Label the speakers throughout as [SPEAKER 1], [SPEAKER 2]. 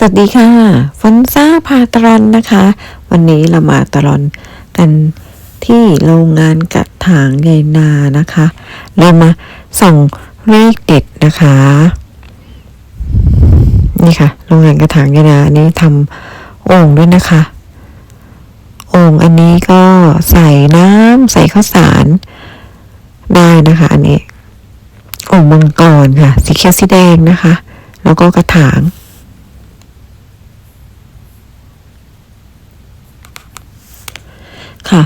[SPEAKER 1] สวัสดีค่ะฟอนซ่าพาตรอนนะคะ วันนี้เรามาตรอนกันที่โรงงานกระถางใยนานะคะ เรามาส่องเลขเด็ดนะคะ นี่ค่ะ โรงงานกระถางใยนาอันนี้ทำโอ่งด้วยนะคะโอ่งอันนี้ก็ใส่น้ำใส่ข้าวสารได้นะคะ อันนี้โอ่งมังกรค่ะ สีเขียวสีแดงนะคะ แล้วก็กระถาง ค่ะ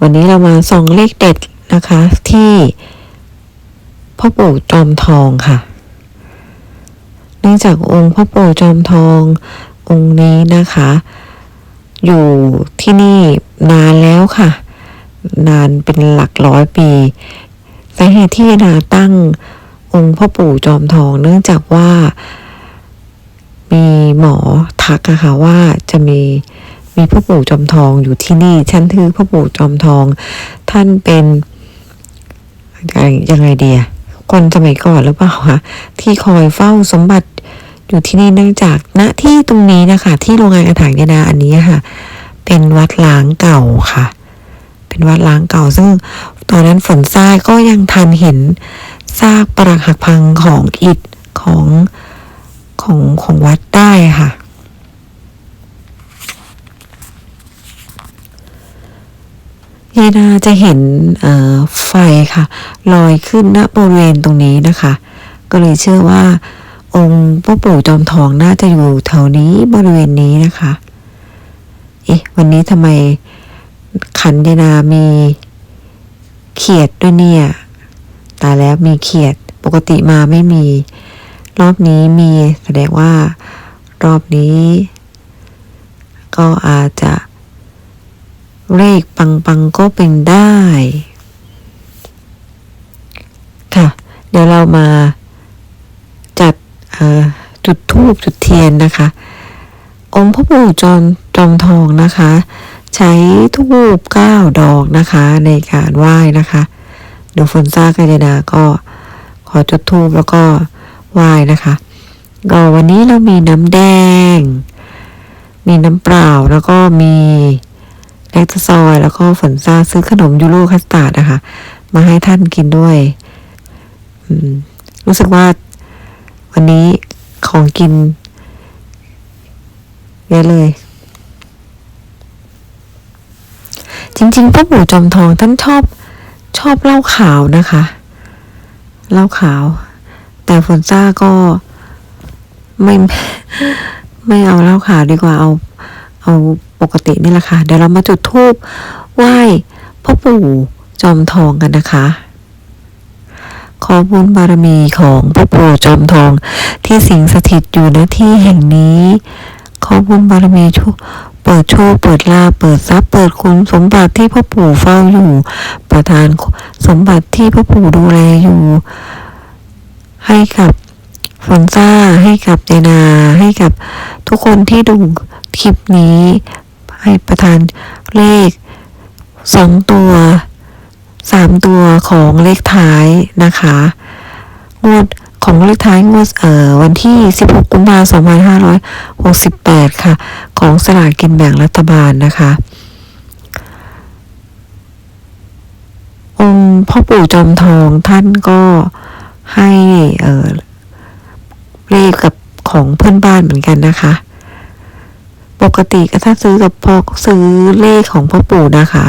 [SPEAKER 1] วันนี้เรามาส่องเลขเด็ดนะคะ ที่พ่อปู่จอมทองค่ะ เนื่องจากองค์พ่อปู่จอมทององค์นี้นะคะ อยู่ที่นี่นานแล้วค่ะ นานเป็นหลักร้อยปีสาเหตุที่นาตั้งองค์พ่อปู่จอมทอง เนื่องจากว่า มีหมอทักอะค่ะว่าจะมี มีพ่อปู่จอมทองอยู่ที่นี่ ฉันคือพ่อปู่จอมทอง ท่านเป็นยังไงเดียคนสมัยก่อนหรือเปล่าคะที่คอยเฝ้าสมบัติอยู่ที่นี่เนื่องจากณที่ตรงนี้นะคะ ที่โรงงานกระถางยานาอันนี้ค่ะ เป็นวัดล้างเก่าค่ะ เป็นวัดล้างเก่า ซึ่งตอนนั้นฝนทรายก็ยังทันเห็นซากปรักหักพังของอิฐของของของวัดได้ค่ะ เยนาจะเห็นไฟค่ะลอยขึ้นณบริเวณตรงนี้นะคะ ก็เลยเชื่อว่า องค์พ่อปู่จอมทองน่าจะอยู่แถวนี้บริเวณนี้นะคะ เอ๊ะ วันนี้ทำไมขันเยนามีเขียดด้วยเนี่ย ตายแล้วมีเขียด ปกติมาไม่มี รอบนี้มีแสดงว่า รอบนี้ ก็อาจจะ เลขปังปังก็เป็นได้ ค่ะ เดี๋ยวเรามาจัดจุดทูบจุดเทียนนะคะ องค์พระปู่จอมจอมทองนะคะ ใช้ทูบเก้าดอกนะคะ ในการไหว้นะคะเดี๋ยวฝนซ่ากาญนาก็ขอจุดทูบแล้วก็ไหว้นะคะก็วันนี้เรามีน้ำแดง มีน้ำเปล่าแล้วก็มี แลคตซอยแล้วก็ฝนซาซื้อขนมยูโรคัสตาร์ดนะคะ มาให้ท่านกินด้วย รู้สึกว่าวันนี้ของกินเยอะเลย จริงๆพ่อปู่จอมทองท่านชอบชอบเหล้าขาวนะคะเหล้าขาว แต่ฝนซ่าก็ไม่ไม่เอาเหล้าขาวดีกว่าเอาเอา ปกตินี่แหละค่ะ เดี๋ยวเรามาจุดธูปไหว้พ่อปู่จอมทองกันนะคะ ขอบุญบารมีของพ่อปู่จอมทอง ที่สิงสถิตอยู่ณที่แห่งนี้ ขอบุญบารมีชุเปิดโชคเปิดลาเปิดทรัพย์เปิดคุณสมบัติที่พ่อปู่เฝ้าอยู่ ประทานสมบัติที่พ่อปู่ดูแลอยู่ ให้กับฟอนซ่าให้กับเจนา ให้กับทุกคนที่ดูคลิปนี้ ให้ประทานเลขสองตัวสามตัวของเลขท้ายนะคะ งวดของเลขท้ายงวดเอ่อวันที่ 16 กุมภาพันธ์2568 ค่ะ ของสลากกินแบ่งรัฐบาลนะคะ องค์พ่อปู่จอมทองท่านก็ให้เออเลขกับของเพื่อนบ้านเหมือนกันนะคะ ปกติก็ถ้าซื้อกับพ่อซื้อเลขของพ่อปู่นะคะ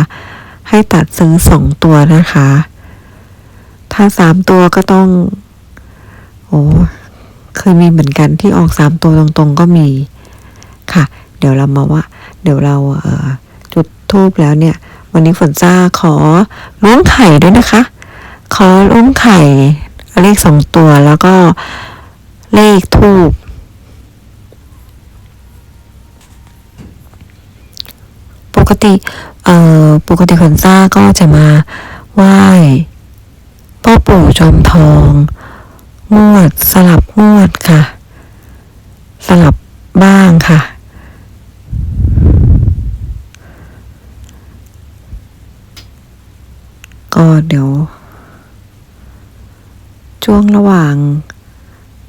[SPEAKER 1] ให้ตัดซื้อสองตัวนะคะ ถ้าสามตัวก็ต้อง โอ้เคยมีเหมือนกันที่ออกสามตัวตรงๆก็มีค่ะ เดี๋ยวเรามาว่า เดี๋ยวเราเจุดทูบแล้วเนี่ย วันนี้ฝนจ้าขอล้วงไข่ด้วยนะคะ ขอล้วงไข่เลขสองตัวแล้วก็เลขทูบ ปกติเอ่อปกติขนซ่าก็จะมาไหว้พ่อปู่จอมทองงวดสลับงวดค่ะ สลับบ้างค่ะ ก็เดี๋ยว ช่วงระหว่าง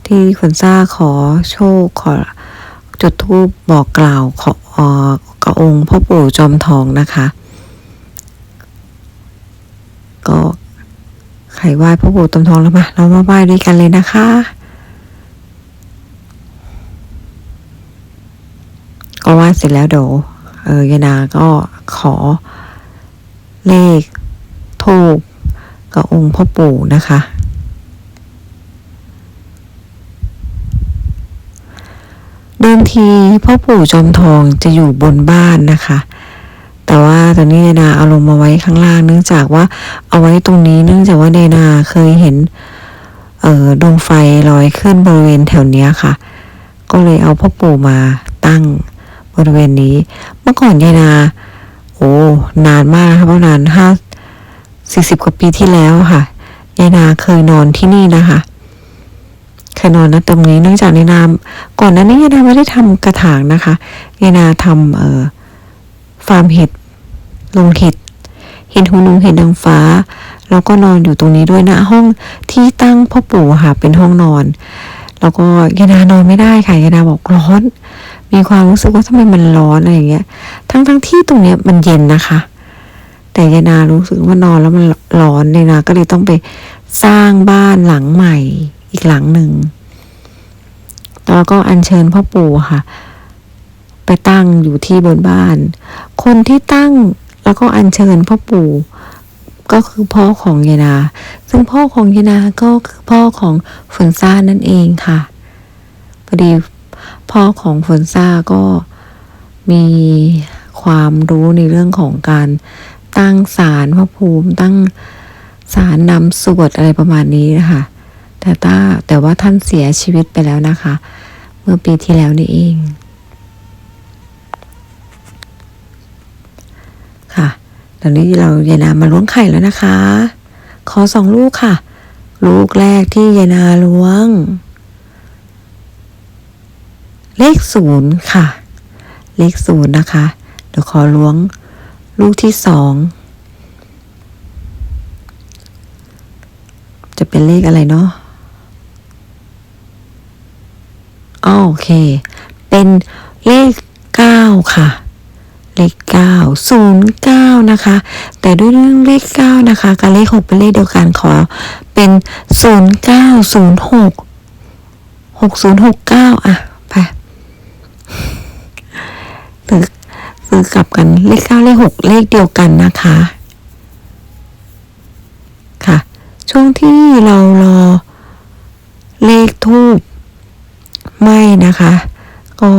[SPEAKER 1] ที่ขนซ่าขอโชคขอจุดธูปบอกกล่าวขออ กระองค์พ่อปู่จอมทองนะคะ ก็ใครไหว้พ่อปู่จอมทองแล้วมาเรามาไหว้ด้วยกันเลยนะคะ ก็ไหว้เสร็จแล้วเดี๋ยวเออยายนาก็ขอเลขทูบกับองค์พ่อปู่นะคะ เดิมทีพ่อปู่จอมทองจะอยู่บนบ้านนะคะ แต่ว่าตอนนี้เนนาเอาลงมาไว้ข้างล่าง เนื่องจากว่าเอาไว้ตรงนี้เนื่องจากว่าเนนาเคยเห็นเอ่อดวงไฟลอยขึ้นบริเวณแถวเนี้ยค่ะ ก็เลยเอาพ่อปู่มาตั้งบริเวณนี้ เมื่อก่อนยายนาโอ้นานมากนะคะประมาณห้าสี่สิบกว่าปีที่แล้วค่ะยายนาเคยนอนที่นี่นะคะ เคยนอนนะตรงนี้เนื่องจากในนามก่อนหนั้นนี้ยายนาไม่ได้ทำกระถางนะคะยายนาทำเอ่อฟาร์มเห็ดลงเห็ดเห็ดหูหนูเห็ดนางฟ้า แล้วก็นอนอยู่ตรงนี้ด้วยนะห้องที่ตั้งพ่อปู่ค่ะเป็นห้องนอน แล้วก็ยานานอนไม่ได้ค่ะยานาบอกร้อน มีความรู้สึกว่าทำไมมันร้อนอะไรอย่างเงี้ย ทั้งทั้งที่ตรงเนี้ยมันเย็นนะคะ แต่ยานารู้สึกว่านอนแล้วมันร้อนยายนาก็เลยต้องไปสร้างบ้านหลังใหม่ อีกหลังหนึ่งแล้วก็อัญเชิญพ่อปู่ค่ะ ไปตั้งอยู่ที่บนบ้าน คนที่ตั้งแล้วก็อัญเชิญพ่อปู่ก็คือพ่อของยายนา ซึ่งพ่อของยนาก็คือพ่อของฝนซ่านั่นเองค่ะพอดีพ่อของฝนซ่าก็มีความรู้ในเรื่องของการตั้งศาลพระภูมิตั้งศาลนำสวดอะไรประมาณนี้นะคะ แต่ต้าแต่ว่าท่านเสียชีวิตไปแล้วนะคะ เมื่อปีที่แล้วนี่เองค่ะตอนนี้เรายายนามาล้วงไข่แล้วนะคะ ขอสองลูกค่ะ ลูกแรกที่ยายนาล้วง เลขศูนย์ค่ะ เลขศูนย์นะคะเดี๋ยวขอล้วงลูกที่สองจะเป็นเลขอะไรเนาะอ้อ โอเค เป็นเลขเก้าค่ะ เลขเก้าศูนย์เก้านะคะ แต่ด้วยเรื่องเลขเก้านะคะ กับเลขหกเป็นเลขเดียวกันขอเป็นศูนย์เก้าศูนย์หกหกศูนย์หกเก้าอะ ไปซื้อซื้อกลับกันเลขเก้าเลขหกเลขเดียวกันนะคะค่ะ ช่วงที่เรารอเลขทูบ ไม่นะคะ ก็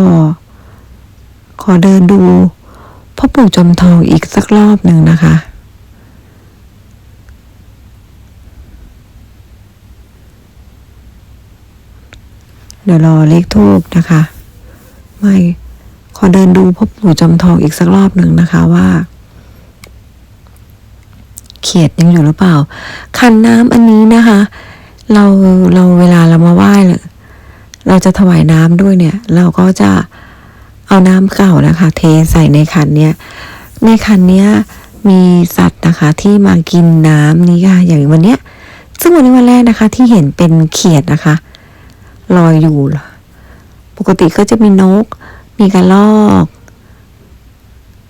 [SPEAKER 1] ขอเดินดูพ่อปู่จอมทองอีกสักรอบหนึ่งนะคะ เดี๋ยวรอเลขทูบนะคะ ไม่ขอเดินดูพ่อปู่จอมทองอีกสักรอบหนึ่งนะคะว่า เขียดยังอยู่หรือเปล่าขันน้ำอันนี้นะคะ เราเราเวลาเรามาไหว้ เราจะถวายน้ำด้วยเนี่ย เราก็จะเอาน้ำเก่านะคะ เทใส่ในขันเนี้ยในขันเนี้ยมีสัตว์นะคะที่มากินน้ำนี้ค่ะ อย่างวันเนี้ย ซึ่งวันนี้วันแรกนะคะ ที่เห็นเป็นเขียดนะคะลอยอยู่ ปกติก็จะมีนก มีกระรอก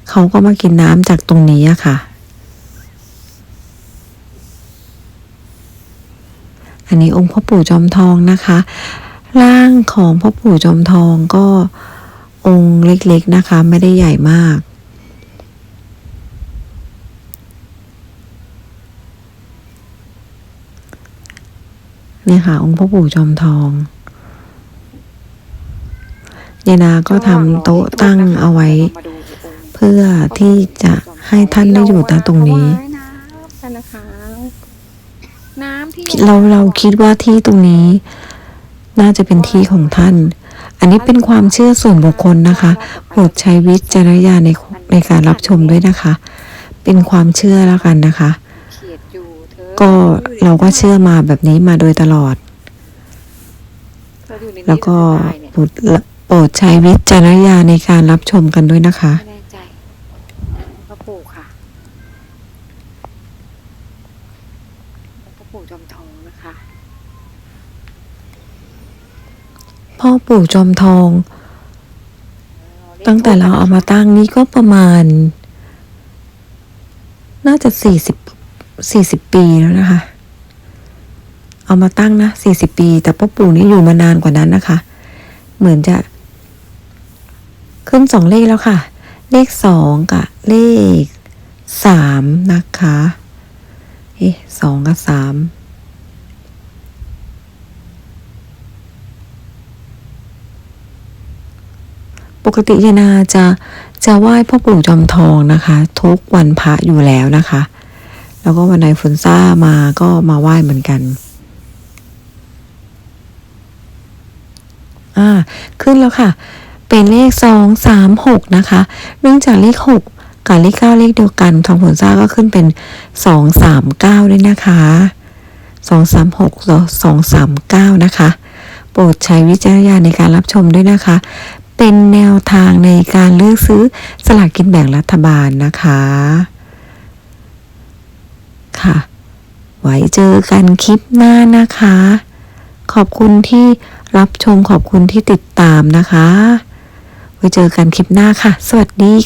[SPEAKER 1] เขาก็มากินน้ำจากตรงนี้อะค่ะ อันนี้องค์พ่อปู่จอมทองนะคะ ร่างของพ่อปู่จอมทองก็องค์เล็กๆนะคะ ไม่ได้ใหญ่มากเนี่ยค่ะ องค์พ่อปู่จอมทองยายนาก็ทำโต๊ะตั้งเอาไว้ เพื่อที่จะให้ท่านได้อยู่ณตรงนี้
[SPEAKER 2] ถวายน้ำกันนะคะน้ำที่
[SPEAKER 1] เราเราคิดว่าที่ตรงนี้ น่าจะเป็นที่ของท่าน อันนี้เป็นความเชื่อส่วนบุคคลนะคะโปรดใช้วิจารณญาณในในการรับชมด้วยนะคะ เป็นความเชื่อแล้วกันนะคะ ก็เราก็เชื่อมาแบบนี้มาโดยตลอด แล้วก็โปรดโปรดใช้วิจารณญาณในการรับชมกันด้วยนะคะ
[SPEAKER 2] ไม่แน่ใจพ่อปู่ค่ะพ่อปู่จอมทองนะคะ
[SPEAKER 1] พ่อปู่จอมทอง ตั้งแต่เราเอามาตั้งนี่ก็ประมาณ น่าจะสี่สิบสี่สิบปีแล้วนะคะ เอามาตั้งนะสี่สิบปี แต่พ่อปู่นี่อยู่มานานกว่านั้นนะคะ เหมือนจะ ขึ้นสองเลขแล้วค่ะ เลขสองกับเลขสามนะคะ เอ๊ะสองกับสาม ปกติยานาจะจะไหว้พ่อปู่จอมทองนะคะ ทุกวันพระอยู่แล้วนะคะ แล้วก็วันไหนฝนซ่ามาก็มาไหว้เหมือนกันอ่าขึ้นแล้วค่ะ เป็นเลขสองสามหกนะคะ เนื่องจากเลขหกกับเลขเก้าเลขเดียวกันทองผลซ่าก็ขึ้นเป็นสองสามเก้าด้วยนะคะสองสามหกสองสามเก้านะคะ โปรดใช้วิจารณญาณในการรับชมด้วยนะคะ เป็นแนวทางในการเลือกซื้อสลากกินแบ่งรัฐบาลนะคะ ค่ะ ไว้เจอกันคลิปหน้านะคะ ขอบคุณที่รับชมขอบคุณที่ติดตามนะคะ ไว้เจอกันคลิปหน้าค่ะ สวัสดีค่ะ